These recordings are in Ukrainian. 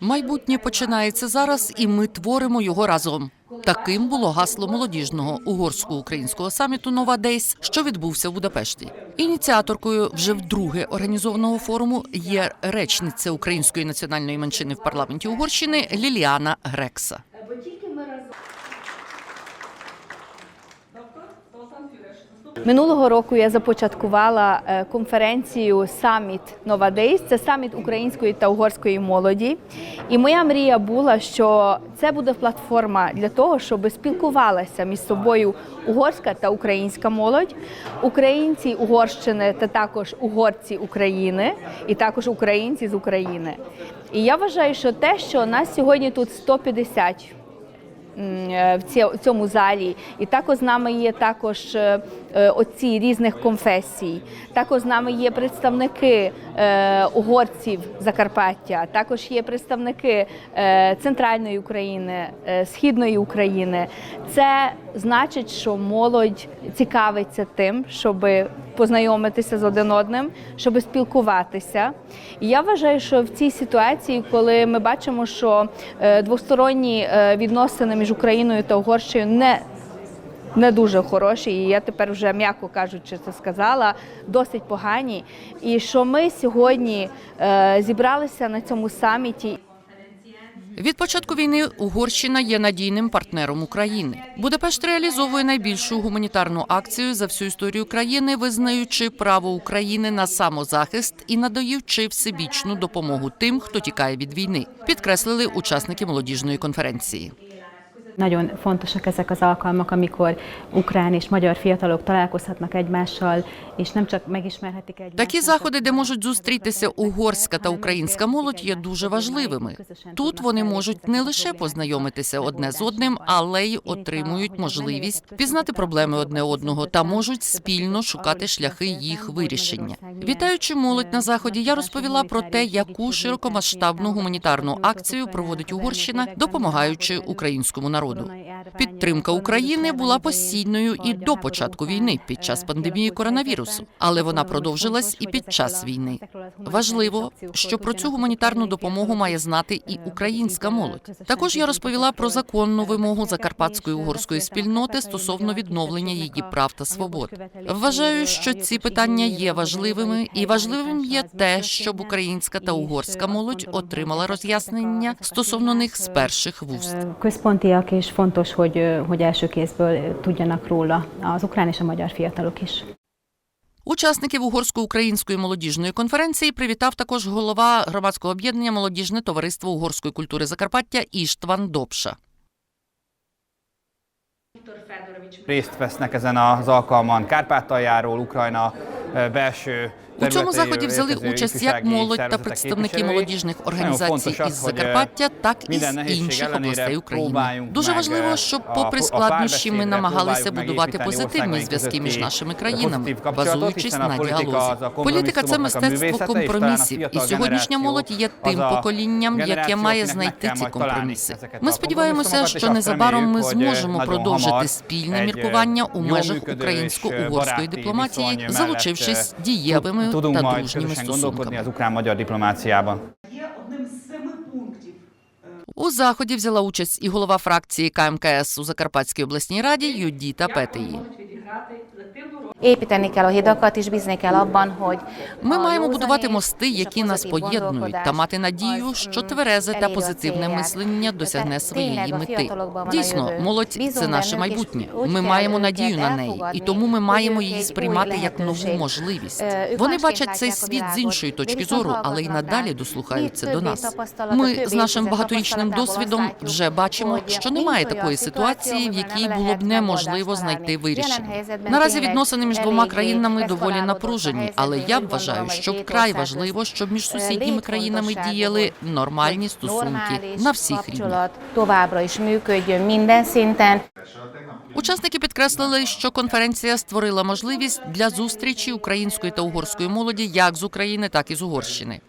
Майбутнє починається зараз, і ми творимо його разом. Таким було гасло молодіжного угорсько-українського саміту Нова Дейс, що відбувся в Будапешті. Ініціаторкою вже вдруге організованого форуму є речниця української національної меншини в парламенті Угорщини Ліліана Грекса. Бо тільки ми разом. Минулого року я започаткувала е, конференцію Саміт Нова Дейс. Це саміт української та угорської молоді. І моя мрія була, що це буде платформа для того, щоб спілкувалася між собою угорська та українська молодь, українці Угорщини та також угорці України, і також українці з України. І я вважаю, що те, що нас сьогодні тут 150 м, е, в цьому залі. І також з нами є також е, е, отці різних конфесій. Також з нами є представники е, угорців Закарпаття, також є представники е, центральної України, е, східної України. Це значить, що молодь цікавиться тим, щоб познайомитися з один одним, щоб спілкуватися. І я вважаю, що в цій ситуації, коли ми бачимо, що е, двосторонні е, відносини між Україною та Угорщиною не не дуже хороші, і я тепер вже м'яко кажучи, це сказала, досить погані. І що ми сьогодні е, зібралися на цьому саміті Від початку війни Угорщина є надійним партнером України. Будапешт реалізовує найбільшу гуманітарну акцію за всю історію країни, визнаючи право України на самозахист і надаючи всебічну допомогу тим, хто тікає від війни. Підкреслили учасники молодіжної конференції. Nagyon fontosak ezek az alkalmak, amikor ukrán és magyar fiatalok találkozhatnak egymással, és nem csak megismerhetik egymást. Такі заходи, де можуть зустрітися угорська та українська молодь, є дуже важливими. Тут вони можуть не лише познайомитися одне з одним, але й отримують можливість пізнати проблеми одне одного та можуть спільно шукати шляхи їх вирішення. Вітаючи молодь на заході, я розповіла про те, яку широкомасштабну гуманітарну акцію проводить Угорщина, допомагаючи українському народу. Підтримка України була постійною і до початку війни під час пандемії коронавірусу, але вона продовжилась і під час війни. Важливо, що про цю гуманітарну допомогу має знати і українська молодь. Також я розповіла про законну вимогу закарпатської угорської спільноти стосовно відновлення її прав та свобод. Вважаю, що ці питання є важливими, і важливим є те, щоб українська та угорська молодь отримала роз'яснення стосовно них з перших вуст. És fontos, hogy, hogy első kézből tudjanak róla az ukrán és a magyar fiatalok is. Учасників угорсько-української молодіжної конференції привітав також голова громадського об'єднання Молодіжне товариство угорської культури Закарпаття Іштван Добша. Részt vesznek ezen az alkalman Kárpátaljáról, Ukrajna belső У цьому заході взяли участь як молодь та представники молодіжних організацій із Закарпаття, так і з інших областей України. Дуже важливо, е, щоб, попри складнощі, ми намагалися будувати позитивні зв'язки між нашими країнами, базуючись на діалозі. Політика це мистецтво компромісів, і сьогоднішня молодь є тим поколінням, яке має знайти ці компроміси. Ми сподіваємося, що незабаром ми зможемо продовжити спільне міркування у межах українсько-угорської дипломатії, залучившись е, дієвими tudunk та majd дружніми стосунками. az ukrán-magyar diplomáciában. є одним з семи пунктів У заході взяла участь і голова фракції КМКС у Закарпатській обласній раді Юдіта Петеї. можуть відіграти. Építeni kell a hidakat, és bízni kell abban, hogy Ми маємо будувати мости, які нас поєднують, та мати надію, що тверезе та позитивне мислення досягне своєї мети. Дійсно, молодь це наше майбутнє. Ми маємо надію на неї, і тому ми маємо її сприймати як нову можливість. Е, Вони бачать цей світ з іншої точки зору, але й надалі дослухаються до нас. Ми з нашим багаторічним досвідом вже бачимо, що немає такої ситуації, в якій було б неможливо знайти вирішення. Наразі tényleg відносини між двома країнами доволі напружені, але я вважаю, що вкрай важливо, щоб між сусідніми країнами діяли нормальні стосунки на всіх рівнях. Учасники підкреслили, що конференція створила можливість для зустрічі української та угорської молоді як з України, так і з Угорщини.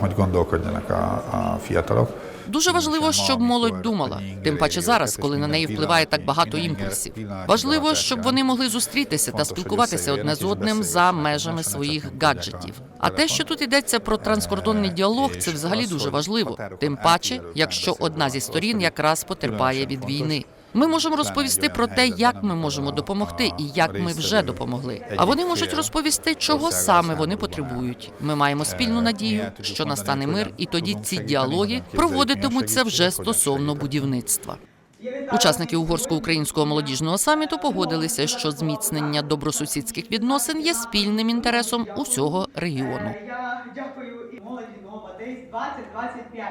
Hogy gondolkodjanak a, a fiatalok. Дуже важливо, щоб молодь думала, тим паче зараз, коли на неї впливає так багато імпульсів. Важливо, щоб вони могли зустрітися та спілкуватися одне з одним за межами своїх гаджетів. А те, що тут йдеться про транскордонний діалог, це взагалі дуже важливо. Тим паче, якщо одна зі сторін якраз потерпає від війни. Ми можемо розповісти про те, як ми можемо допомогти і як ми вже допомогли. А вони можуть розповісти, чого саме вони потребують. Ми маємо спільну надію, що настане мир, і тоді ці діалоги проводитимуться вже стосовно будівництва. Учасники угорсько-українського молодіжного саміту погодилися, що зміцнення добросусідських відносин є спільним інтересом усього регіону. Я дякую і молоді Нова Дейс 2025.